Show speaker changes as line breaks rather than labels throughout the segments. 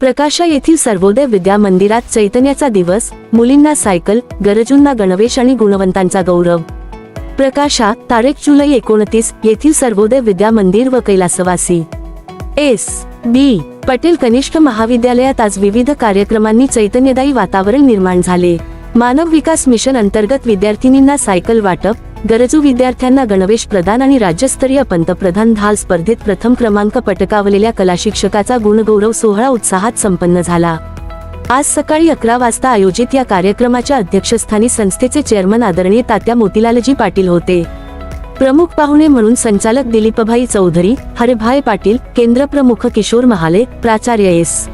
प्रकाशा येथील सर्वोदय विद्या मंदिरात चैतन्याचा दिवस मुलींना सायकल गरजूंना गणवेश आणि गुणवंतांचा गौरव. प्रकाशा तारीख जुलै एकोणतीस येथील सर्वोदय विद्या मंदिर व कैलासवासी. एस. बी. पटेल कनिष्ठ महाविद्यालयात आज विविध कार्यक्रमांनी चैतन्यदायी वातावरण निर्माण झाले. मानव विकास मिशन अंतर्गत विद्यार्थिनींना सायकल वाटप गरजू विद्यार्थ्यांना गणवेश प्रदान आणि राज्यस्तरीय पंतप्रधान ढाल स्पर्धेत प्रथम क्रमांक पटकावलेल्या कला शिक्षकाचा गुणगौरव सोहळा उत्साहात संपन्न झाला. आज सकाळी अकरा वाजता आयोजित या कार्यक्रमाच्या अध्यक्षस्थानी संस्थेचे चेअरमन आदरणीय तात्या मोतीलालजी पाटील होते. प्रमुख पाहुणे म्हणून संचालक दिलीपभाई चौधरी हरभाई पाटील केंद्र प्रमुख किशोर महाले प्राचार्य एस.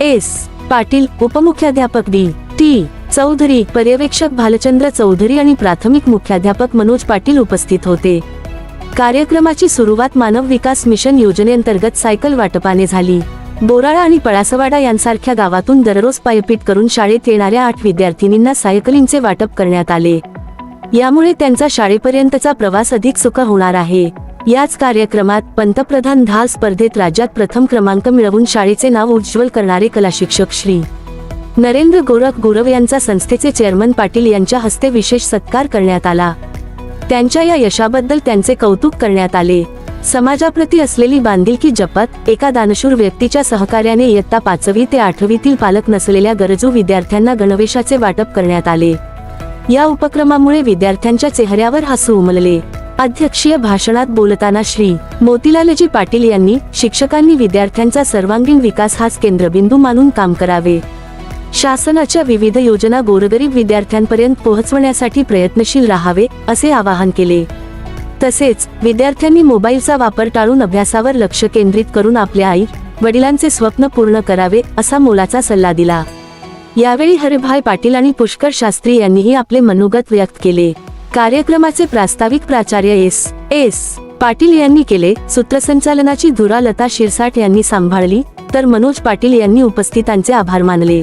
एस. पाटील उपमुख्याध्यापक डी. टी. चौधरी पर्यवेक्षक भालचंद्र चौधरी आणि प्राथमिक मुख्याध्यापक मनोज पाटील उपस्थित होते. कार्यक्रमाची सुरुवात मानव विकास मिशन योजनेअंतर्गत सायकल वाटपाने झाली. बोराळा आणि पळासवाडा यांसारख्या गावातून दररोज पायपीट करून शाळेत येणाऱ्या आठ विद्यार्थिनींना सायकलिंगचे वाटप करण्यात आले. यामुळे त्यांचा शाळेपर्यंतचा प्रवास अधिक सुख होणार आहे. याच कार्यक्रमात पंतप्रधान ढाल स्पर्धेत राज्यात प्रथम क्रमांक मिळवून शाळेचे नाव उज्ज्वल करणारे कला शिक्षक श्री. नरेंद्र गोरख गुरव यांचा संस्थेचे चेअरमन पाटील यांच्या हस्ते विशेष सत्कार करण्यात आला. त्यांच्या या यशाबद्दल त्यांचे कौतुक करण्यात आले. समाजाप्रती असलेली बांधिलकी जपत एका दानशूर व्यक्तीच्या सहकार्याने इयत्ता पाचवी ते आठवीतील पालक नसलेल्या गरजू विद्यार्थ्यांना गणवेशाचे वाटप करण्यात आले. या उपक्रमामुळे विद्यार्थ्यांच्या चेहऱ्यावर हसू उमलले. अध्यक्षीय भाषणात बोलताना श्री. मोतीलालजी पाटील यांनी शिक्षकांनी विद्यार्थ्यांचा सर्वांगीण विकास हाच केंद्रबिंदू मानून काम करावे. शासनाच्या विविध योजना गोरगरीब विद्यार्थ्यांपर्यंत पोहोचवण्यासाठी प्रयत्नशील राहावे असे आवाहन केले. तसेच विद्यार्थ्यांनी मोबाईलचा वापर टाळून अभ्यासावर लक्ष केंद्रित करून आपल्या आई वडिलांचे स्वप्न पूर्ण करावे असा मोलाचा सल्ला दिला. यावेळी हरिभाई पाटील आणि पुष्कर शास्त्री यांनीही आपले मनोगत व्यक्त केले. कार्यक्रमाचे प्रास्ताविक प्राचार्य एस एस पाटील यांनी केले. सूत्रसंचालनाची धुरा लता शिरसाट यांनी सांभाळली तर मनोज पाटील यांनी उपस्थितांचे आभार मानले.